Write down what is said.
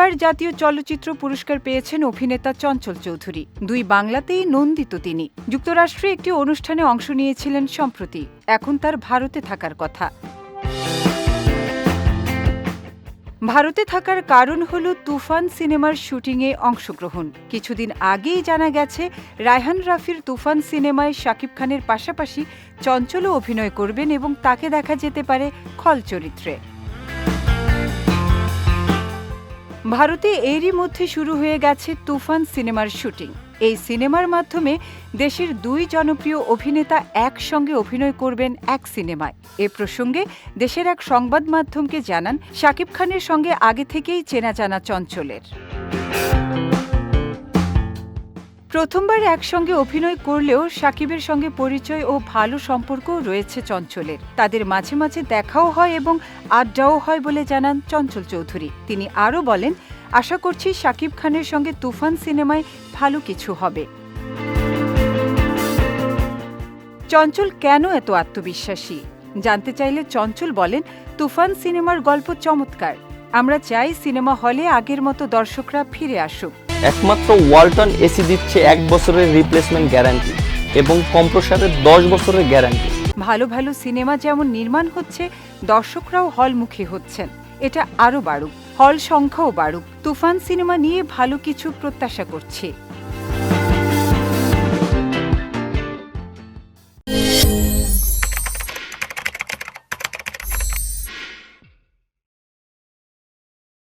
তিনবার জাতীয় চলচ্চিত্র পুরস্কার পেয়েছেন অভিনেতা চঞ্চল চৌধুরী। দুই বাংলাতেই নন্দিত তিনি। যুক্তরাষ্ট্রে একটি অনুষ্ঠানে অংশ নিয়েছিলেন সম্প্রতি। এখন তার ভারতে থাকার কথা। ভারতে থাকার কারণ হল তুফান সিনেমার শুটিংয়ে অংশগ্রহণ। কিছুদিন আগেই জানা গেছে, রায়হান রাফির তুফান সিনেমায় শাকিব খানের পাশাপাশি চঞ্চলও অভিনয় করবেন এবং তাকে দেখা যেতে পারে খল চরিত্রে। ভারতে এরই মধ্যে শুরু হয়ে গেছে তুফান সিনেমার শুটিং। এই সিনেমার মাধ্যমে দেশের দুই জনপ্রিয় অভিনেতা একসঙ্গে অভিনয় করবেন এক সিনেমায়। এ প্রসঙ্গে দেশের এক সংবাদ মাধ্যমকে জানান শাকিব খানের সঙ্গে আগে থেকেই চেনা জানা চঞ্চলের। প্রথমবার একসঙ্গে অভিনয় করলেও সাকিবের সঙ্গে পরিচয় ও ভালো সম্পর্কও রয়েছে চঞ্চলের। তাদের মাঝে মাঝে দেখাও হয় এবং আড্ডাও হয় বলে জানান চঞ্চল চৌধুরী। তিনি আরও বলেন, আশা করছি সাকিব খানের সঙ্গে তুফান সিনেমায় ভালো কিছু হবে। চঞ্চল কেন এত আত্মবিশ্বাসী? জানতে চাইলে চঞ্চল বলেন, তুফান সিনেমার গল্প চমৎকার। আমরা চাই সিনেমা হলে আগের মতো দর্শকরা ফিরে আসুক। একমাত্র ওয়ালটন এসি দিচ্ছে এক বছরের রিপ্লেসমেন্ট গ্যারান্টি এবং কম্প্রসারের দশ বছরের গ্যারান্টি ভালো ভালো সিনেমা যেমন নির্মাণ হচ্ছে, দর্শকরাও হলমুখী হচ্ছেন। এটা আরও বাড়ুক, হল সংখ্যাও বাড়ুক। তুফান সিনেমা নিয়ে ভালো কিছু প্রত্যাশা করছি।